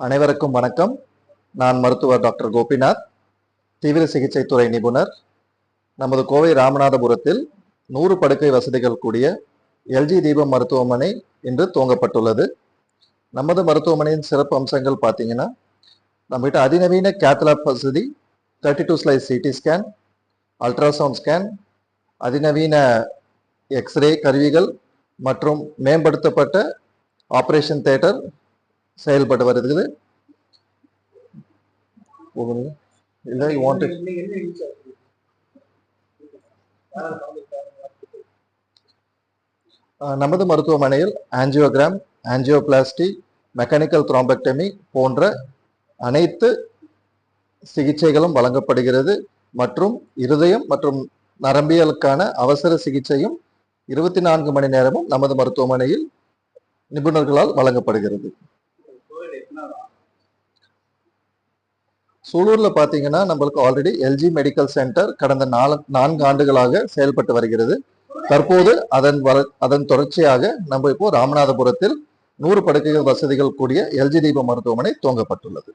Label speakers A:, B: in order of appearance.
A: அனைவருக்கும் வணக்கம். நான் மருத்துவர் டாக்டர் கோபிநாத் தீவிர சிகிச்சை துறை நிபுணர். நமது கோவை ராமநாதபுரத்தில் நூறு படுக்கை வசதிகள் கூடிய எல்ஜி தீபம் மருத்துவமனை இன்று துவங்கப்பட்டுள்ளது. நமது மருத்துவமனையின் சிறப்பு அம்சங்கள் பார்த்தீங்கன்னா நம்மகிட்ட அதிநவீன கேத்லாப் வசதி thirty two slice CT scan ultrasound scan அதிநவீன எக்ஸ்ரே கருவிகள் மற்றும் மேம்படுத்தப்பட்ட ஆப்ரேஷன் தேட்டர் செயல்பட்டு வருகிறது. இல்லை யூ வாண்ட் நமது மருத்துவமனையில் ஆஞ்சியோகிராம் ஆன்ஜியோபிளாஸ்டி மெக்கானிக்கல் த்ராம்பெக்டமி போன்ற அனைத்து சிகிச்சைகளும் வழங்கப்படுகிறது. மற்றும் இருதயம் மற்றும் நரம்பியலுக்கான அவசர சிகிச்சையும் இருபத்தி நான்கு மணி நேரமும் நமது மருத்துவமனையில் நிபுணர்களால் வழங்கப்படுகிறது. சூலூர்ல பார்த்தீங்கன்னா நம்மளுக்கு ஆல்ரெடி எல்ஜி மெடிக்கல் சென்டர் கடந்த நாலு நான்கு ஆண்டுகளாக செயல்பட்டு வருகிறது. தற்போது அதன் வள அதன் தொடர்ச்சியாக நம்ம இப்போ ராமநாதபுரத்தில் நூறு படுக்கைகள் வசதிகள் கூடிய எல்ஜி தீப மருத்துவமனை துவங்கப்பட்டுள்ளது.